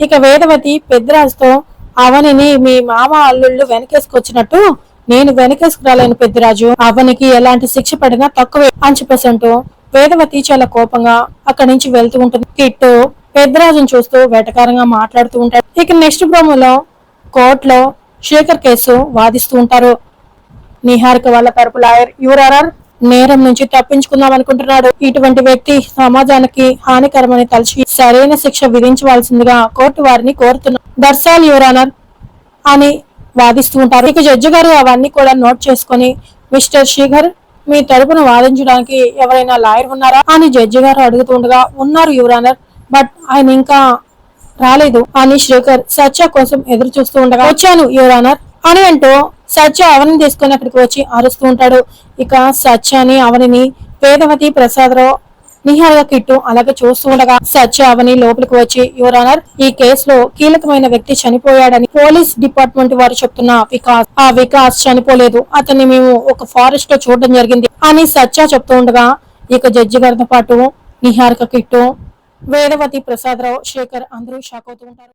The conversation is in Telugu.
ఇక వేదవతి పెద్దరాజుతో అవనిని మీ మామ అల్లుళ్ళు వెనకేసుకొచ్చినట్టు నేను వెనకేసుకురాలేను పెద్దరాజు అవనికి ఎలాంటి శిక్ష పడినా తక్కువే అని చెప్పేసంటూ వేదవతి చాలా కోపంగా అక్కడి నుంచి వెళ్తూ ఉంటుంది. కిట్టు పెద్దరాజును చూస్తూ వెటకారంగా మాట్లాడుతూ ఉంటాడు. ఇక నెక్స్ట్ ప్రోమోలో కోర్టులో శేఖర్ కేసు వాదిస్తూ ఉంటారు. నిహారిక వాళ్ళ తరపు లాయర్ యువరార్ నేరం నుంచి తప్పించుకుందాం అనుకుంటున్నాడు. ఇటువంటి వ్యక్తి సమాజానికి హానికరమని తలచి సరైన శిక్ష విధించవలసిందిగా కోర్టు వారిని కోరుతున్నారు దర్శాల్ యువరానర్ అని వాదిస్తూ ఉంటారు. ఇక జడ్జి గారు అవన్నీ కూడా నోట్ చేసుకొని మిస్టర్ శేఖర్ మీ తరపున వాదించడానికి ఎవరైనా లాయర్ ఉన్నారా అని జడ్జి గారు అడుగుతుండగా ఉన్నారు యువరానర్ బట్ ఆయన ఇంకా రాలేదు అని శేఖర్ సత్య కోసం ఎదురు చూస్తూ ఉండగా వచ్చాను యువరానర్ అని అంటూ సత్య అవని తీసుకొని అక్కడికి వచ్చి అరుస్తూ ఉంటాడు. ఇక సత్యని అవనిని వేదవతి ప్రసాదరావు నిహారిక కిట్టు అలాగే చూస్తూ ఉండగా సత్య అవని లోపలికి వచ్చి యువర్ ఆనర్ ఈ కేసులో కీలకమైన వ్యక్తి చనిపోయాడని పోలీస్ డిపార్ట్మెంట్ వారు చెప్తున్న వికాస్ ఆ వికాస్ చనిపోలేదు. అతన్ని మేము ఒక ఫారెస్ట్లో చూడడం జరిగింది అని సత్య చెప్తూ ఉండగా ఇక జడ్జి గారితో పాటు నిహారిక కిట్టు వేదవతి ప్రసాదరావు శేఖర్ అందరూ షాక్ అవుతూ ఉంటారు.